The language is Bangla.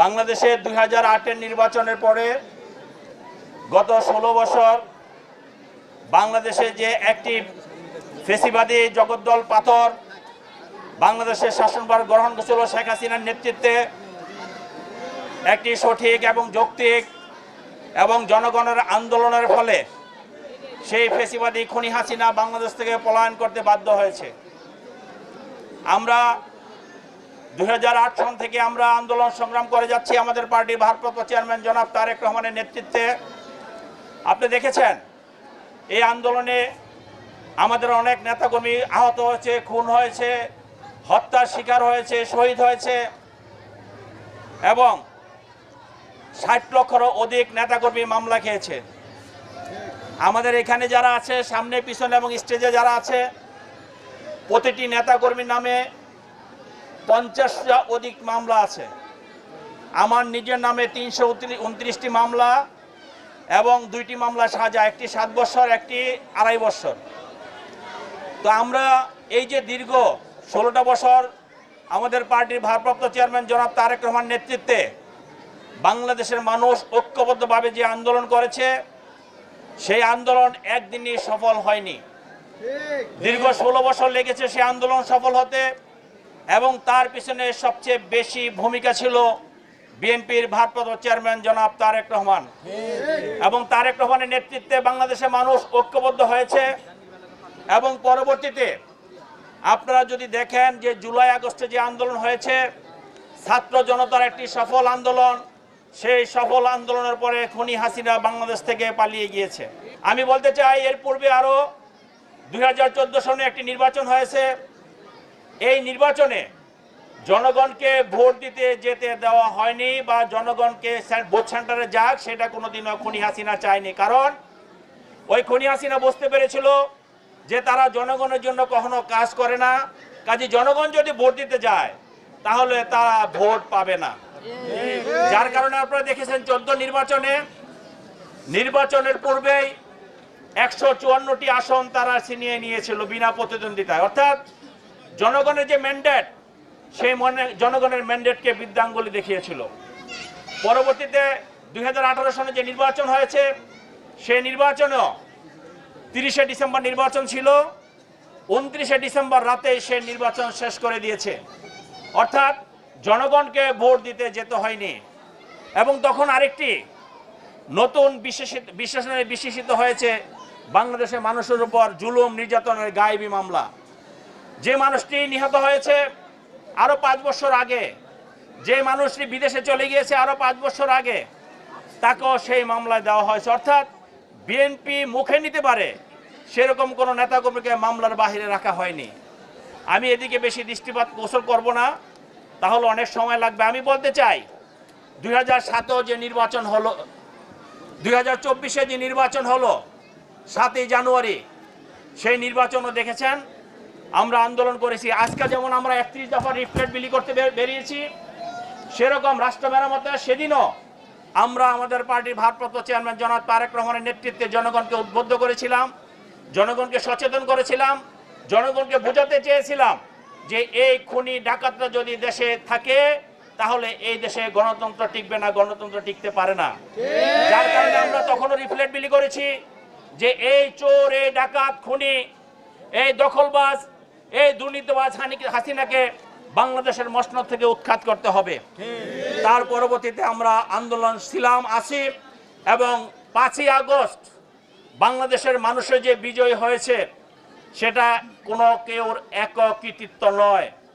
বাংলাদেশের দুই হাজার আটের নির্বাচনের পরে গত ষোলো বছর বাংলাদেশে যে একটি ফেসিবাদী জগদ্দল পাথর বাংলাদেশের শাসনভার গ্রহণ করেছিল শেখ হাসিনার নেতৃত্বে, একটি সঠিক এবং যৌক্তিক এবং জনগণের আন্দোলনের ফলে সেই ফেসিবাদী খনি হাসিনা বাংলাদেশ থেকে পলায়ন করতে বাধ্য হয়েছে। আমরা দুই সন থেকে আমরা আন্দোলন সংগ্রাম করে যাচ্ছি আমাদের পার্টির ভারপ্রাপ্ত চেয়ারম্যান জনাব তারেক রহমানের নেতৃত্বে। আপনি দেখেছেন, এই আন্দোলনে আমাদের অনেক নেতাকর্মী আহত হয়েছে, খুন হয়েছে, হত্যার শিকার হয়েছে, শহীদ হয়েছে এবং ষাট লক্ষেরও অধিক নেতাকর্মী মামলা খেয়েছে। আমাদের এখানে যারা আছে, সামনে, পিছনে এবং স্টেজে যারা আছে, প্রতিটি নেতাকর্মীর নামে পঞ্চাশটা অধিক মামলা আছে। আমার নিজের নামে তিনশো উনত্রিশটি মামলা এবং দুইটি মামলা সাজা একটি সাত বছর একটি আড়াই বছর। তো আমরা এই যে দীর্ঘ ষোলোটা বছর আমাদের পার্টির ভারপ্রাপ্ত চেয়ারম্যান জনাব তারেক রহমান নেতৃত্বে বাংলাদেশের মানুষ ঐক্যবদ্ধভাবে যে আন্দোলন করেছে সেই আন্দোলন একদিনই সফল হয়নি। দীর্ঘ ষোলো বছর লেগেছে সেই আন্দোলন সফল হতে। এবং তার পিছনে সবচেয়ে বেশি ভূমিকা ছিল বিএনপির ভারপ্রাপ্ত চেয়ারম্যান জনাব তারেক রহমান। এবং তারেক রহমানের নেতৃত্বে বাংলাদেশের মানুষ ঐক্যবদ্ধ হয়েছে। এবং পরবর্তীতে আপনারা যদি দেখেন যে জুলাই আগস্টে যে আন্দোলন হয়েছে, ছাত্র জনতার একটি সফল আন্দোলন, সেই সফল আন্দোলনের পরে খনি হাসিনা বাংলাদেশ থেকে পালিয়ে গিয়েছে। আমি বলতে চাই, এর পূর্বে আরও দুই সনে একটি নির্বাচন হয়েছে। এই নির্বাচনে জনগণকে ভোট দিতে যেতে দেওয়া হয়নি বা জনগণকে ভোট সেন্টারে যাক, সেটা কোনোদিনও খনি হাসিনা চায়নি। কারণ ওই খনি হাসিনা বুঝতে পেরেছিল যে তারা জনগণের জন্য কখনো কাজ করে না। কাজে জনগণ যদি ভোট দিতে যায়, তাহলে তারা ভোট পাবে না। যার কারণে আপনারা দেখেছেন চোদ্দ নির্বাচনে, নির্বাচনের পূর্বেই একশো চুয়ান্নটি আসন তারা ছিনিয়ে নিয়েছিল বিনা প্রতিদ্বন্দ্বিতায়। অর্থাৎ জনগণের যে ম্যান্ডেট সেই মনে জনগণের ম্যান্ডেটকে বৃদ্ধাঙ্গুলি দেখিয়েছিল। পরবর্তীতে দু হাজার আঠারো সালে যে নির্বাচন হয়েছে, সেই নির্বাচনেও তিরিশে ডিসেম্বর নির্বাচন ছিল। উনত্রিশে ডিসেম্বর রাতে সে নির্বাচন শেষ করে দিয়েছে। অর্থাৎ জনগণকে ভোট দিতে যেতে হয়নি। এবং তখন আরেকটি নতুন বিশেষিত বিশেষণে বিশেষিত হয়েছে বাংলাদেশের মানুষের উপর জুলুম, নির্যাতনের গায়েবী মামলা। যে মানুষটি নিহত হয়েছে আরও পাঁচ বছর আগে, যে মানুষটি বিদেশে চলে গিয়েছে আরও পাঁচ বছর আগে, তাকেও সেই মামলায় দেওয়া হয়েছে। অর্থাৎ বিএনপি মুখে নিতে পারে, সেরকম কোনো নেতাকর্মীকে মামলার বাহিরে রাখা হয়নি। আমি এদিকে বেশি দৃষ্টিপাত গোসল করব না, তাহলে অনেক সময় লাগবে। আমি বলতে চাই, দুই হাজার যে নির্বাচন হলো, দুই হাজার যে নির্বাচন হলো, সাতই জানুয়ারি, সেই নির্বাচনও দেখেছেন। আমরা আন্দোলন করেছি। আজকে যেমন আমরা একত্রিশ দফা রিফ্লেট বিলি করতে বেরিয়েছি, সেরকম রাষ্ট্র মেরামতে সেদিনও আমরা আমাদের পার্টির ভারপ্রাপ্ত চেয়ারম্যান জনাব তারেক রহমানের নেতৃত্বে জনগণকে উদ্বুদ্ধ করেছিলাম, জনগণকে সচেতন করেছিলাম, জনগণকে বোঝাতে চেয়েছিলাম যে এই খুনি ডাকাতরা যদি দেশে থাকে, তাহলে এই দেশে গণতন্ত্র টিকবে না, গণতন্ত্র টিকতে পারে না। যার কারণে আমরা তখনও রিফ্লেট বিলি করেছি যে এই চোর, এই ডাকাত, খুনি, এই দখলবাজ এই দুর্নীতিবাজ হানিকে, হাসিনাকে বাংলাদেশের মসনদ থেকে উৎখাত করতে হবে। তার পরবর্তীতে আমরা আন্দোলন ছিলাম আসি এবং পাঁচই আগস্ট বাংলাদেশের মানুষের যে বিজয় হয়েছে, সেটা কোনো কেউর একক কৃতিত্ব নয়।